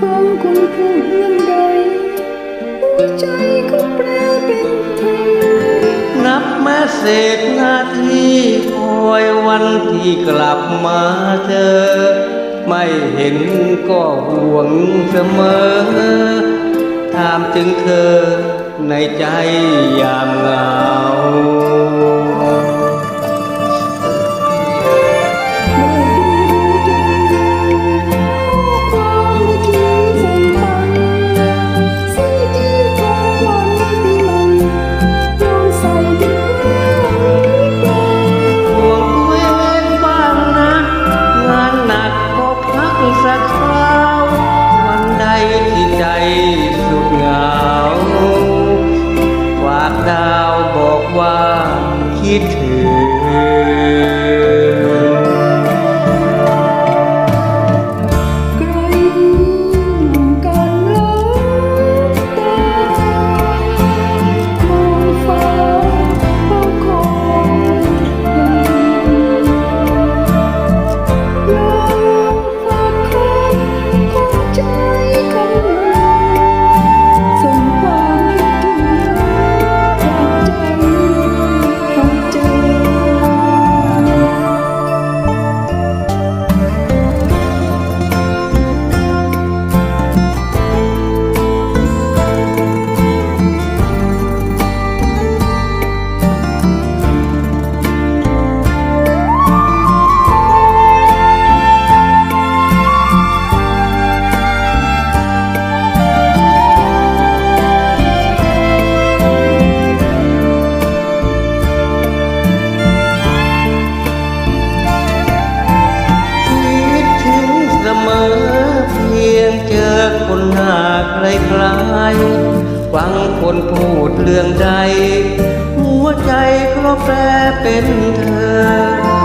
ฟังคนพูดเรื่องใดหัวใจก็แปรเป็นเธอนับแม้เศษนาทีคอยวันที่กลับมาเจอ ไม่เห็นก็ห่วงเสมอ ถามถึงเธอในใจยามเหงา คิดถึง หน้าคล้ายฟังคนพูดเรื่องใด หัวใจก็แปรเป็นเธอ